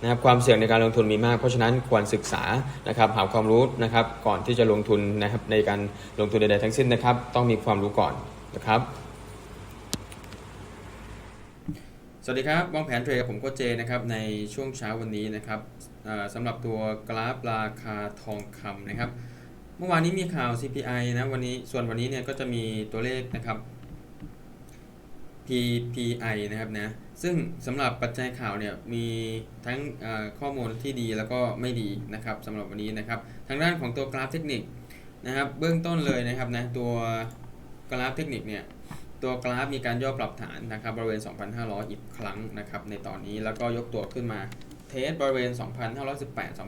นะครับความเสี่ยงในการลงทุนมีมาก เพราะฉะนั้นควรศึกษานะครับหาความรู้นะครับก่อนที่จะลงทุนนะครับในการลงทุนใดๆทั้งสิ้นนะครับ ต้องมีความรู้ก่อนนะครับ สวัสดีครับวางแผนเทรดกับผมโกเจนะครับในช่วงเช้าวันนี้นะครับสำหรับตัวกราฟราคาทองคำนะครับ เมื่อวานนี้มีข่าว CPI นะวันนี้ส่วนวันนี้เนี่ยก็จะมีตัวเลขนะครับ PPI นะครับนะ ซึ่งสำหรับปัจจัยข่าวเนี่ยมีทั้งข้อมูลที่ดีแล้วก็ไม่ดีนะครับสำหรับวันนี้นะครับ ทางด้านของตัวกราฟเทคนิคนะครับ เบื้องต้นเลยนะครับนะตัวกราฟเทคนิคเนี่ยตัวกราฟมีการย่อปรับฐานนะครับบริเวณ 2,500 อีกครั้งนะครับในตอนนี้แล้วก็ยกตัวขึ้นมาเทสบริเวณ 2,518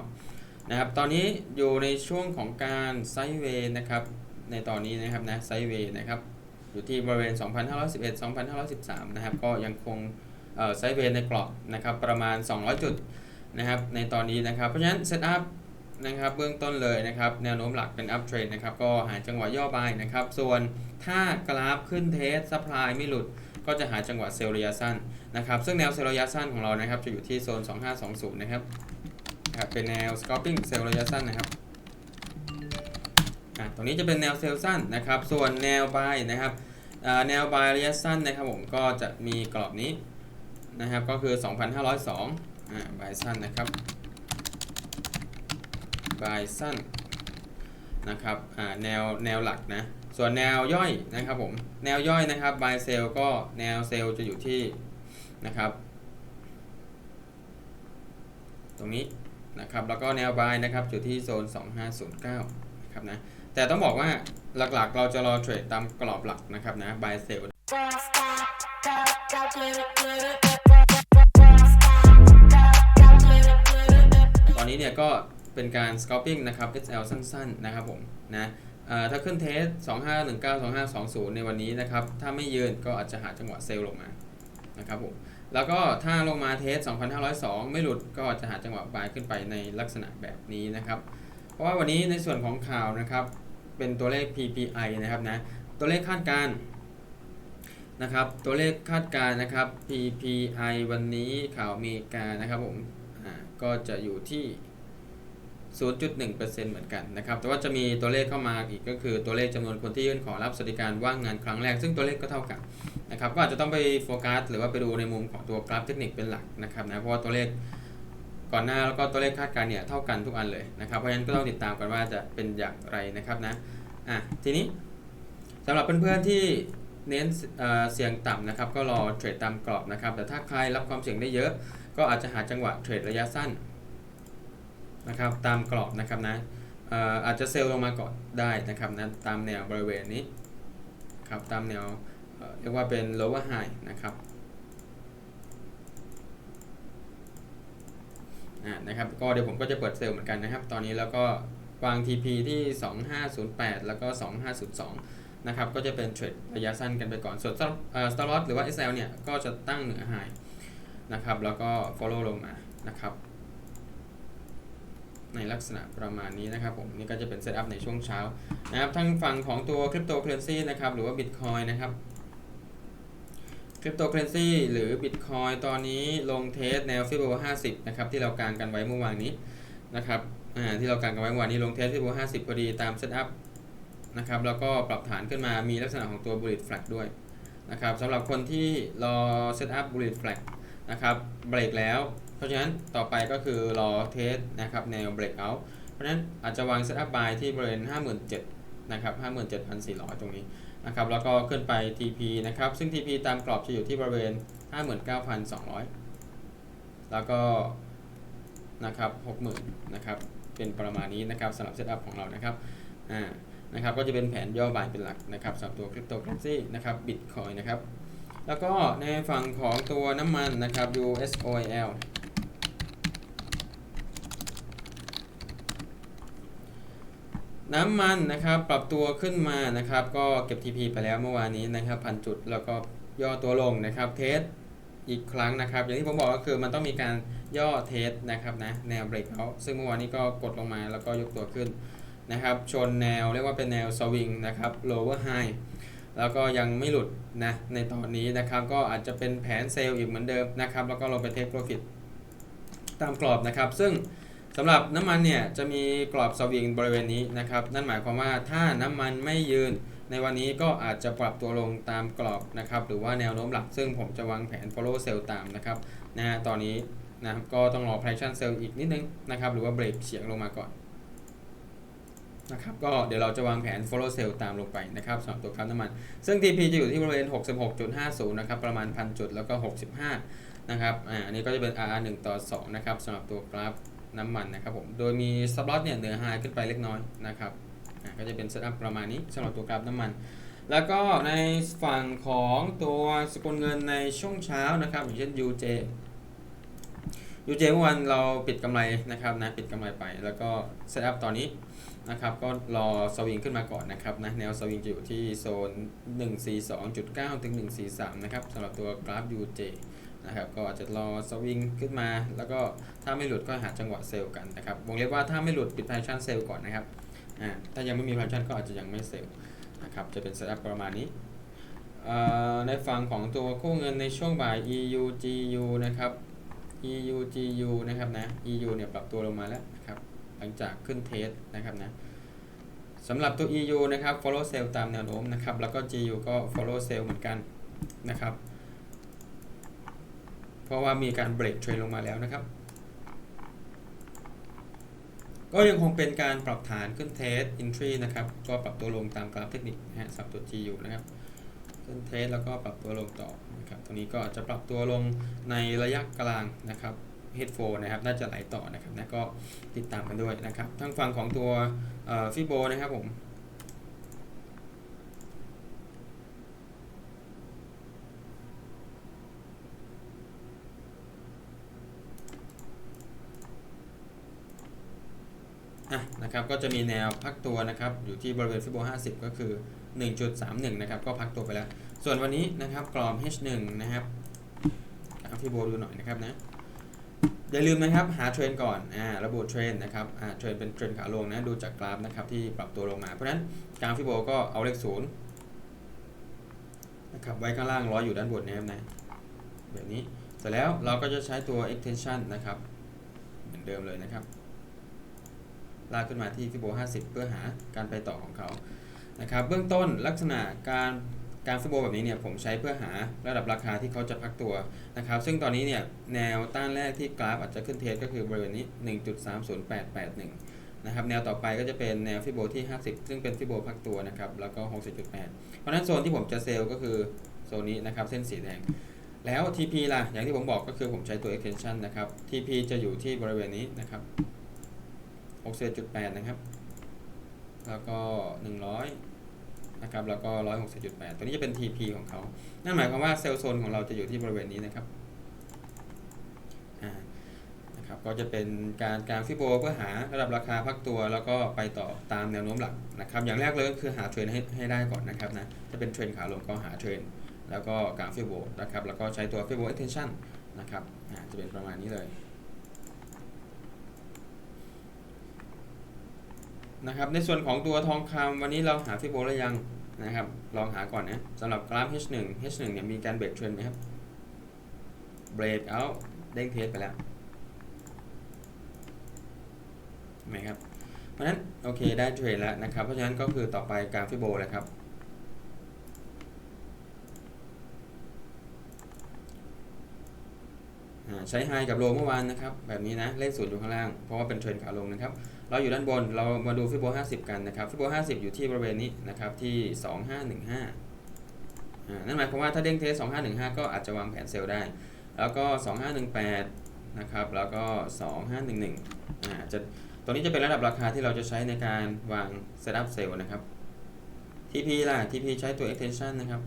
2,519 นะครับตอนนี้อยู่ในช่วงของการไซด์เวย์นะครับในตอนนี้นะครับนะไซด์เวย์นะครับ อยู่ที่บริเวณ 2,511 2,513 นะครับ ก็ยังคงไซด์เวย์ในกรอบนะครับประมาณ 200 จุดนะครับในตอนนี้นะครับ เพราะฉะนั้นเซตอัพนะครับเบื้องต้นเลยนะครับแนวโน้มหลักเป็นอัพเทรนนะครับก็หาจังหวะย่อบายนะครับ ส่วนถ้ากราฟขึ้นเทสซัพพลายไม่หลุด ก็จะหาจังหวะเซลล์ระยะสั้นนะครับซึ่งแนวเซลล์ระยะสั้นของเรานะครับจะอยู่ที่โซน 2520 นะครับครับเป็นแนว scalping เซลล์ระยะสั้นนะครับ อะตรงนี้จะเป็นแนวเซลล์สั้นนะครับ ส่วนแนวบายนะครับแนวบายระยะสั้นนะครับผมก็จะมีกรอบนี้นะครับก็คือ 2,502อ่าบายสั้นนะครับบายสั้นนะครับอ่าแนวแนวหลักนะส่วนแนวย่อยนะครับผมแนวย่อยนะครับบายเซลก็แนวเซลจะอยู่ที่นะครับ ตรงนี้นะครับแล้วก็แนวบายนะครับอยู่ที่โซน 2509นะครับนะ แต่ต้องบอกว่าหลักๆ เราจะรอเทรดตามกรอบหลักนะครับนะ buy sell ตอนนี้เนี่ยก็เป็นการ scalping นะครับ SL สั้นๆ นะครับผมนะถ้าขึ้นเทส 2519 2520 ในวันนี้นะครับ ถ้าไม่ยืนก็อาจจะหาจังหวะเซลล์ลงมานะครับผมแล้วก็ถ้าลงมาเทส 2502 ไม่หลุดก็อาจจะหาจังหวะบายขึ้นไปในลักษณะแบบนี้นะครับ เพราะว่าวันนี้ในส่วนของข่าวนะครับ เป็นตัวเลข PPI นะครับนะตัวเลขคาดการนะครับ ตัวเลขคาดการนะครับ PPI วันนี้ข่าวอเมริกานะครับผมก็จะอยู่ที่ 0.1%เหมือนกันนะครับ แต่ว่าจะมีตัวเลขเข้ามาอีกก็คือตัวเลขจำนวนคนที่ยื่นขอรับสวัสดิการว่างงานครั้งแรก ซึ่งตัวเลขก็เท่ากันนะครับ ก็อาจจะต้องไปโฟกัสหรือว่าไปดูในมุมของตัวกราฟเทคนิคเป็นหลักนะครับนะ เพราะว่าตัวเลข ก่อนหน้าแล้วก็ตัวเลขคาดการณ์เนี่ยเท่ากันทุกอันเลยนะครับ เพราะฉะนั้นก็ต้องติดตามกันว่าจะเป็นอย่างไรนะครับนะอะทีนี้สำหรับเพื่อนๆที่เน้นเเสี่ยงต่ำนะครับ ก็รอเทรดตามกรอบนะครับ แต่ถ้าใครรับความเสี่ยงได้เยอะ ก็อาจจะหาจังหวะเทรดระยะสั้นนะครับตามกรอบนะครับนะอออาจจะเซลล์ลงมาก่อนได้นะครับนะตามแนวบริเวณนี้ครับตามแนวเอ่อเรียกว่าเป็น lower high นะครับอ่า นะครับก็เดี๋ยวผมก็จะเปิดเซลล์เหมือนกันนะครับ ตอนนี้แล้วก็วาง TP ที่ 2508 แล้วก็ 2502 นะครับ ก็จะเป็นเทรดระยะสั้นกันไปก่อน ส่วนสตอร์ลอหรือว่า SL เนี่ย ก็จะตั้งเหนือ high นะครับ แล้วก็ follow ลงมานะครับ ในลักษณะประมาณนี้นะครับผม นี่ก็จะเป็นเซตอัพในช่วงเช้านะครับทางฝั่งของตัวคริปโตเคอเรนซีนะครับ หรือว่า Bitcoin นะครับ คริปโตเคเรนซีหรือ Bitcoin ตอนนี้ลงเทสแนวฟิโบ50 นะครับ ที่เรากางกันไว้เมื่อวานนี้นะครับที่เรากางกันไว้เมื่อวานนี้ลงเทสฟิโบ50 พอดีตามเซตอัพนะครับแล้วก็ปรับฐานขึ้นมามีลักษณะของตัว bullish flag ด้วยนะครับสำหรับคนที่รอเซตอัพ bullish flag นะครับเบรกแล้ว เพราะฉะนั้นต่อไปก็คือรอเทสนะครับแนว breakout เพราะฉะนั้นอาจจะวาง set up buy ที่บริเวณ 57,000นะครับ57,400 ตรงนี้ นะครับแล้วก็ขึ้นไป TP นะครับ ซึ่ง TP ตามกรอบจะอยู่ที่บริเวณ 59,200 แล้วก็นะครับ60,000นะครับเป็นประมาณนี้นะครับสำหรับ set up ของเรานะครับอ่านะครับก็จะเป็นแผนย่อบายเป็นหลักนะครับสำหรับตัวคริปโตเคอเรนซีนะครับ Bitcoin นะครับแล้วก็ในฝั่งของตัวน้ำมันนะครับ USOIL น้ำมันนะครับปรับตัวขึ้นมานะครับก็เก็บ TP ไปแล้วเมื่อวานนี้นะครับพันจุดแล้วก็ย่อตัวลงนะครับเทสอีกครั้งนะครับ อย่างที่ผมบอกก็คือมันต้องมีการย่อเทสนะครับนะแนวเบรกเอาซึ่งเมื่อวานนี้ก็กดลงมาแล้วก็ยกตัวขึ้นนะครับชนแนวเรียกว่าเป็นแนวสวิงนะครับ lower high แล้วก็ยังไม่หลุดนะในตอนนี้นะครับก็อาจจะเป็นแผนเซลล์อีกเหมือนเดิมนะครับแล้วก็ลงไปเทคโปรฟิตตามกรอบนะครับ ซึ่ง สำหรับน้ำมันเนี่ยจะมีกรอบสวิงบริเวณนี้นะครับ นั่นหมายความว่าถ้าน้ำมันไม่ยืน ในวันนี้ก็อาจจะปรับตัวลงตามกรอบนะครับหรือว่าแนวโน้มหลักซึ่งผมจะวางแผน follow sell ตามนะครับนะฮะตอนนี้นะครับก็ต้องรอ traction sell อีกนิดนึงนะครับหรือว่าเบรกเฉียงลงมาก่อนนะครับก็เดี๋ยวเราจะวางแผน follow sell ตามลงไปนะครับสำหรับตัวกราฟน้ำมัน ซึ่ง TP จะอยู่ที่บริเวณ 66.50 นะครับประมาณ 1,000 จุดแล้วก็ 65 นะครับอ่าอันนี้ก็จะเป็น RR 1 ต่อ 2 นะครับสำหรับตัวกราฟ น้ำมันนะครับผมโดยมี stop loss เนี่ยเหนือ high ขึ้นไปเล็กน้อยนะครับก็จะเป็น setup ประมาณนี้สำหรับตัวกราฟน้ำมัน แล้วก็ในฝั่งของตัวสกุลเงินในช่วงเช้านะครับอย่างเช่น UJ UJ เมื่อวานเราปิดกำไรนะครับนะปิดกำไรไป แล้วก็ setup ตอนนี้นะครับก็รอสวิงขึ้นมาก่อนนะครับนะแนวสวิงจะอยู่ที่โซน 142.9 ถึง 143 นะครับสำหรับตัวกราฟ UJ นะครับก็อาจจะรอสวิงขึ้นมา แล้วก็ถ้าไม่หลุดก็หาจังหวะเซลล์กันนะครับวงเล็บว่าถ้าไม่หลุดปิด position เซลล์ก่อนนะครับอ่าถ้ายังไม่มี position ก็อาจจะยังไม่เซลล์นะครับจะเป็นเซตอัพประมาณนี้ในฝั่งของตัวคู่เงินในช่วงบ่าย EU GU นะครับ EU GU นะครับนะ EU เนี่ยปรับตัวลงมาแล้วนะครับหลังจากขึ้นเทสนะครับนะสำหรับตัว EU นะครับ follow sell ตามแนวโน้มนะครับ แล้วก็ GU ก็ follow sell เหมือนกันนะครับ ราะว่ามีการเบรกเทรนลงมาแล้วนะครับ ก็ยังคงเป็นการปรับฐานขึ้นเทส entry นะครับ ก็ปรับตัวลงตามกราฟเทคนิคนะฮะสับตัว GU นะครับขึ้นเทสแล้วก็ปรับตัวลงต่อนะครับตรงนี้ก็จะปรับตัวลงในระยะกลางนะครับ head flow นะครับน่าจะไหลต่อนะครับนะก็ติดตามกันด้วยนะครับทางฝั่งของตัวฟิโบนะครับผม อะ นะครับก็จะมีแนวพักตัวนะครับอยู่ที่บริเวณฟิโบ50 ก็คือ 1.31 นะครับก็พักตัวไปแล้ว ส่วนวันนี้นะครับกรอบ H1 นะครับเอาฟิโบดูหน่อยนะครับนะอย่าลืมนะครับหาเทรนก่อนอ่าระบุเทรนนะครับอ่าเทรนเป็นเทรนขาลงนะดูจากกราฟนะครับที่ปรับตัวลงมา เพราะฉะนั้นกลางฟิโบก็เอาเลขศูนย์นะครับไว้ข้างล่างร้อยอยู่ด้านบนนะครับนะแบบนี้เสร็จแล้วเราก็จะใช้ตัว extension นะครับเหมือนเดิมเลยนะครับ ลากขึ้นมาที่ฟิโบ50 เพื่อหาการไปต่อของเขานะครับเบื้องต้นลักษณะการการฟิโบแบบนี้เนี่ยผมใช้เพื่อหาระดับราคาที่เขาจะพักตัวนะครับ ซึ่งตอนนี้เนี่ยแนวต้านแรกที่กราฟอาจจะขึ้นเทสก็คือบริเวณนี้ 1.30881 นะครับแนวต่อไปก็จะเป็นแนวฟิโบที่ 50 ซึ่งเป็นฟิโบพักตัวนะครับแล้วก็ 60.8 เพราะนั้นโซนที่ผมจะเซลล์ก็คือโซนนี้นะครับเส้นสีแดงแล้ว TP ล่ะ อย่างที่ผมบอกก็คือผมใช้ตัว extension นะครับ TP จะอยู่ที่บริเวณนี้นะครับ 61.8 นะครับ แล้วก็ 100 นะครับ แล้วก็ 160.8 ตัวนี้จะเป็น TP ของเขา นั่นหมายความว่าเซลล์โซนของเราจะอยู่ที่บริเวณนี้นะครับอ่านะครับ ก็จะเป็นการกางฟิโบเพื่อหาระดับราคาพักตัว แล้วก็ไปต่อตามแนวโน้มหลักนะครับ อย่างแรกเลยก็คือหาเทรนให้ให้ได้ก่อนนะครับนะ จะเป็นเทรนขาลงก็หาเทรน แล้วก็กางฟิโบนะครับ แล้วก็ใช้ตัวฟิโบ extension นะครับอ่าจะเป็นประมาณนี้เลย นะครับในส่วนของตัวทองคำวันนี้เราหาฟิโบแล้วยังนะครับ ลองหาก่อนนะสำหรับกราฟ H1 H1 เนี่ยมีการเบรกเทรนไหมครับเบรกเอาเด้งเทสไปแล้วไหมครับ เพราะฉะนั้นโอเคได้เทรนแล้วนะครับ เพราะฉะนั้นก็คือต่อไปกราฟฟิโบเลยครับใช้ไฮกับโลเมื่อวานนะครับ แบบนี้นะเลขศูนย์อยู่ข้างล่าง เพราะว่าเป็นเทรนขาลงนะครับ เราอยู่ด้านบน เรามาดูฟิโบ50 กันนะครับ ฟิโบ50 อยู่ที่บริเวณนี้นะครับที่ 2515อ่านั่นหมายความว่าถ้าเด้งเทส 2515 ก็อาจจะวางแผนเซลล์ได้ แล้วก็ 2518 นะครับ แล้วก็ 2511 อ่า จะ ตัวนี้จะเป็นระดับราคาที่เราจะใช้ในการวางเซตอัพเซลล์นะครับ TP ล่ะ TP ใช้ตัว extension นะครับ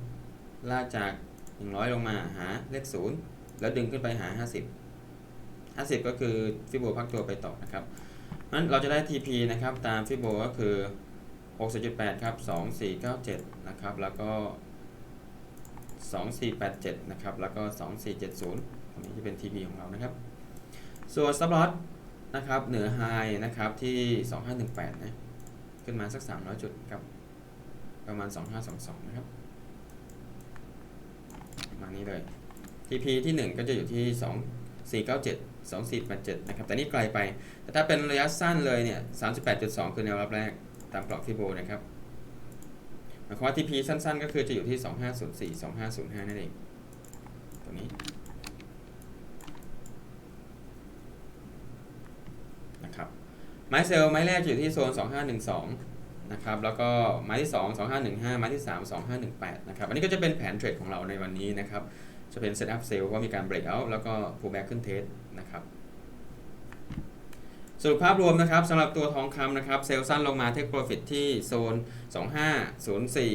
ลากจาก 100 ลงมาหาเลข 0 แล้วดึงขึ้นไปหา 50 50 ก็คือฟิโบพักตัวไปต่อนะครับ นั้นเราจะได้ TP นะครับ ตามฟิโบก็คือ60.8ครับ2497นะครับ แล้วก็ 2487นะครับ แล้วก็ 2470ตรงนี้จะเป็น TP ของเรานะครับ ส่วน stop loss นะครับ เหนือ high นะครับ ที่ 2518นะ ขึ้นมาสัก 300 จุดครับ ประมาณ 2522 นะครับ ประมาณนี้เลย TP ที่ 1 ก็จะอยู่ที่ 2497 2487 นะครับ แต่นี่ไกลไป แต่ถ้าเป็นระยะสั้นเลยเนี่ย 38.2 คือแนวรับแรกตามกรอบที่โบนะครับ หมายความว่า TP สั้นๆ ก็คือจะอยู่ที่ 2504 2505 นั่นเอง ตรงนี้ นะครับ ไม้เซลล์ไม้แรกอยู่ที่โซน 2512 นะครับ แล้วก็ไม้ที่ 2 2515 ไม้ที่ 3 2518 นะครับ อันนี้ก็จะเป็นแผนเทรดของเราในวันนี้นะครับ จะเป็น Set up Sale ว่ามีการ Break out แล้วก็ Pull back ขึ้นเทสนะครับสรุปภาพรวมนะครับสำหรับตัวทองคำนะครับเซลล์สั้นลงมา Take Profit ที่โซน 2504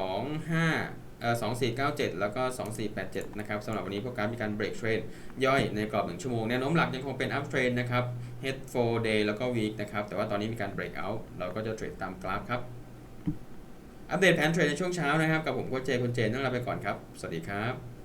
25เอ่อ2497 แล้วก็ 2487 นะครับสำหรับวันนี้พวกการมีการ break trend ย่อยในกรอบ 1 ชั่วโมงแนวโน้มหลักยังคงเป็น up trend นะครับ head 4 day แล้วก็ week นะครับ แต่ว่าตอนนี้มีการ break out เราก็จะเทรดตามกราฟครับ อัปเดตแผนเทรดในช่วงเช้านะครับ กับผมโค้ชเจคุณเจนต้องลาไปก่อนครับ สวัสดีครับ